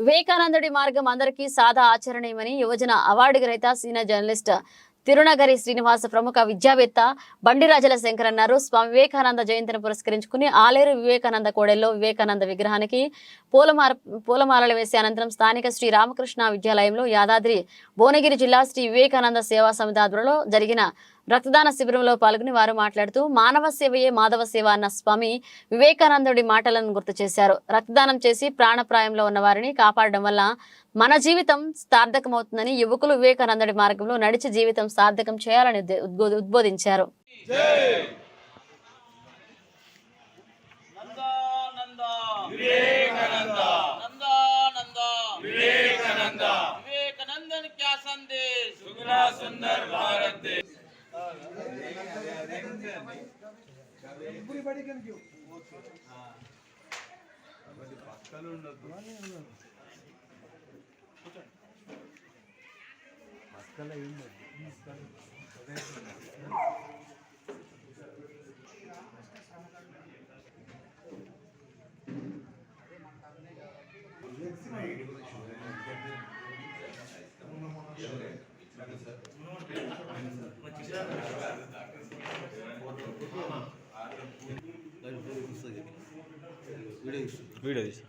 వివేకానందుడి మార్గం అందరికీ సాదా ఆచరణీయమని యువజన అవార్డు గ్రహీత సీనియర్ జర్నలిస్ట్ తిరునగరి శ్రీనివాస ప్రముఖ విద్యావేత్త బండిరాజల శంకర్ అన్నారు. స్వామి వివేకానంద జయంతిని పురస్కరించుకుని ఆలేరు వివేకానంద కోడెల్లో వివేకానంద విగ్రహానికి పూలమార పూలమాలలు వేసే అనంతరం స్థానిక శ్రీ రామకృష్ణ విద్యాలయంలో యాదాద్రి భువనగిరి జిల్లా శ్రీ వివేకానంద సేవా సమితి ఆధ్వర్యంలో జరిగిన రక్తదాన శిబిరంలో పాల్గొని వారు మాట్లాడుతూ మానవ సేవయే మాధవ సేవ అన్న స్వామి వివేకానందుడి మాటలను గుర్తు చేశారు. రక్తదానం చేసి ప్రాణప్రాయంలో ఉన్న వారిని కాపాడడం వల్ల మన జీవితం సార్థకమవుతుందని యువకులు వివేకానందుడి మార్గంలో నడిచి జీవితం సార్థకం చేయాలని ఉద్బోధించారు. వివేకానంద ಇದೆ ಅಲ್ಲಿ ಇಬ್ಬರು ಬಡಿಗೆ కాబట్టి పక్కన ఉండద్దు పక్కల ఏం లేదు సార్ వీడియో తీసి